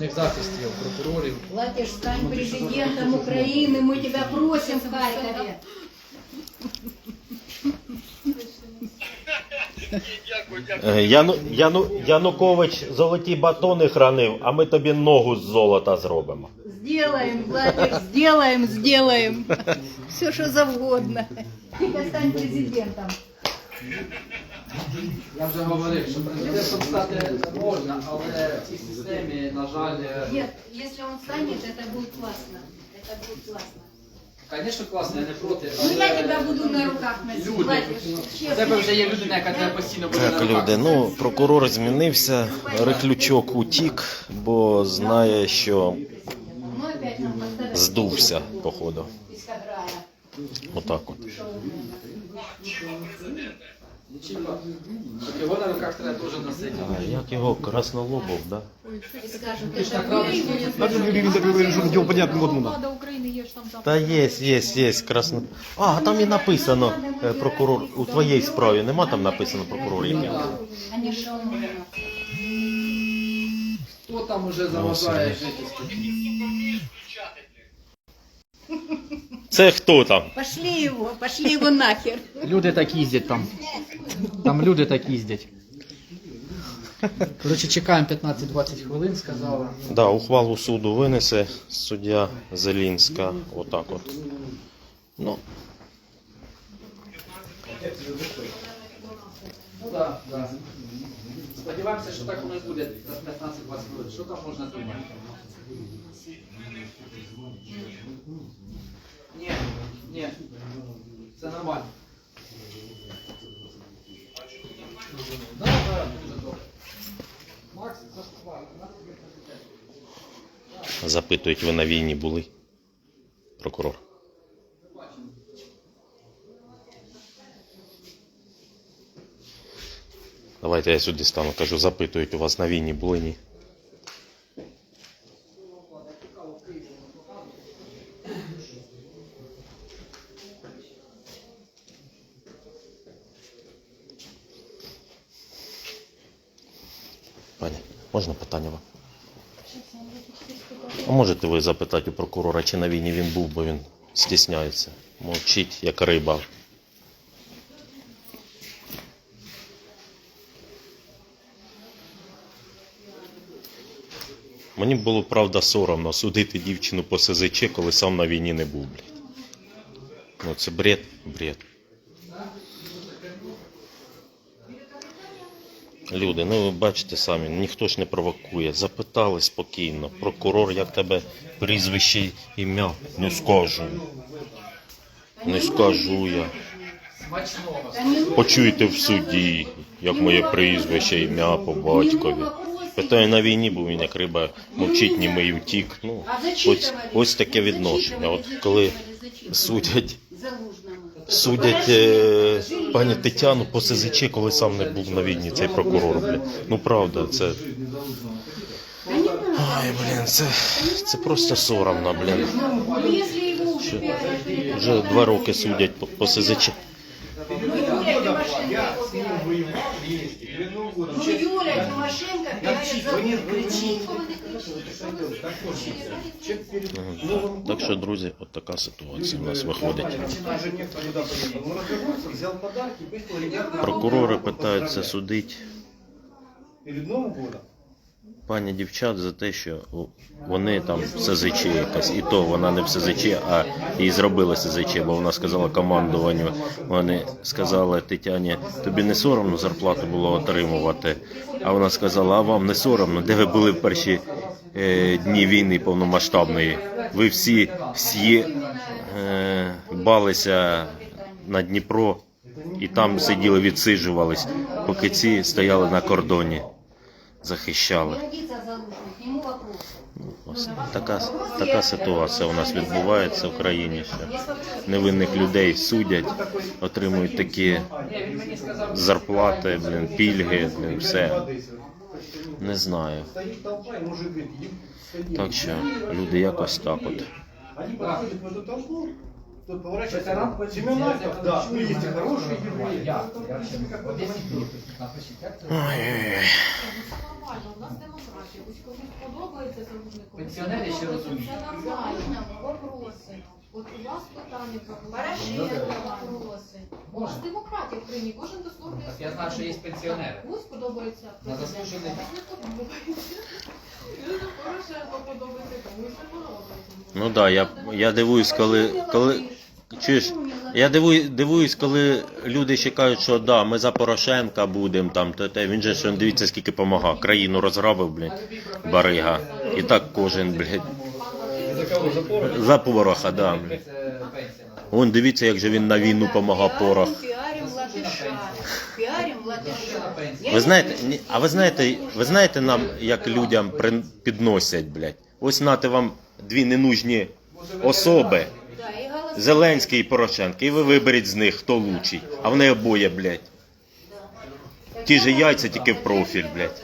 Них захист є у прокурорів. Владиш, стань президентом Украины, мы тебя просим в Харькове. Е, Яну, Яну, Янукович золоті батони хранив, а ми тобі ногу з золота зробимо. Сделаем, Владиш, сделаем, сделаем. Все, что завгодно. Только стань президентом. Я вже говорив, що президентом стати можна, але в цій системі, на жаль, е, Нет, если он станет, это будет классно. Это будет классно. звісно, класно, я не проти, Ну я але тебя буду на руках носить, Люди. Честно. тебе вже є людина, яка тебе постійно буде на Так, руках. люди, ну прокурор змінився, Рихлючок утік, бо знає, що Ну опять нам поставят здувся, походу. из. Отак от. Нічого. Його на руках треба теж носити. А як його Краснолобов, да? И скажут, это вы, А тут Юрий так говорит, что дело понятно, вот надо. Влада України є ж там там. Та є, є, є, красно. А, а там і написано е, прокурор. У твоїй справі нема там написано прокурор ім'я. Они шалуны. Хто там уже заважає жити? Це хто там? Пошли его, пошли его нахер. Люди так їздять там. Там люди так їздять. Коротше, чекаємо 15-20 хвилин, сказали. Да, ухвалу суду винесе суддя Зелінська. Отак от. Ну, Ну да. Да. Сподіваємося, що так воно і буде за 15-20 хвилин. Що там можна думати? Ні, ні. Це нормально. Дуже добре. Макс, запитують, ви на війні були? Прокурор. Давайте я сюди стану, кажу, запитують, у вас на війні були ні? Пані, можна питання вам? А можете ви запитати у прокурора, чи на війні він був, бо він стісняється. Мовчить, як риба. Мені було правда соромно судити дівчину по СЗЧ, коли сам на війні не був, блядь. Ну це бред, бред. Люди, ну ви бачите самі, ніхто ж не провокує. Запитали спокійно. Прокурор, як тебе прізвище ім'я? Не скажу. Не скажу я. Почуйте в суді, як моє прізвище, ім'я по батькові. Питаю на війні, бо він як риба мовчить, німий втік. Ну, ось, ось таке відношення. От коли судять. Судять е, пані Тетяну по СЗЧ, коли сам не був на війні, цей прокурор, бля. Ну правда, це. Ой, блін, це, це просто соромно, блін. Это Вже два роки судять по, по СЗЧ. Юля Тимошенко его Так що, друзі, от така ситуація у нас виходить. Ну, Прокурори питаються судити пані дівчат за те, що вони там в СЗЧ якась, і то вона не в СЗЧ, а їй зробили СЗЧ, бо вона сказала командуванню. Вони сказали Тетяні, тобі не соромно зарплату було отримувати. А вона сказала, а вам не соромно, де ви були в перші дні війни повномасштабної? Ви всі всі е, балися на Дніпро і там сиділи, відсиджувались, поки ці стояли на кордоні, захищали. Ось така, така ситуація у нас відбувається в країні, що невинних людей судять, отримують такі зарплати, блін, пільги, блін, все. Не знаю. Стоит толпа, и мужик говорит, «Еб- Так що люди якось так от. Они подходят в эту толпу, тут поворачивается. Семенаков, да, есть хорошие евреи. Я, я ще об'ясніть, напишіть, як це? Ой-ой-ой. Нормально, у нас демократія. Ось комусь подобається заручником. Пенсіонери ще розуміють. Це нормально. Вопроси. От у вас питання про вопроси. У нас демократія в країні, кожен висловлює. Так я знаю, що є пенсіонери. Комусь подобається. На заслужений. Ну да, я, я дивуюсь, коли, коли чуєш, я дивую, дивуюсь, коли люди ще кажуть, що да, ми за Порошенка будемо там, те, те. Він же ж он, дивіться, скільки помагав. Країну розграбив, блядь, барига. І так кожен, блядь, за пороха, да. блядь. Вон дивіться, як же він на війну помагав порох. Ви знаєте, ні, а ви знаєте, ви знаєте нам, як людям при- підносять, блядь? Ось нате вам дві ненужні особи. Зеленський і Порошенко, і ви виберіть з них, хто лучший. А вони обоє, блядь. Ті же яйця, тільки в профіль, блядь.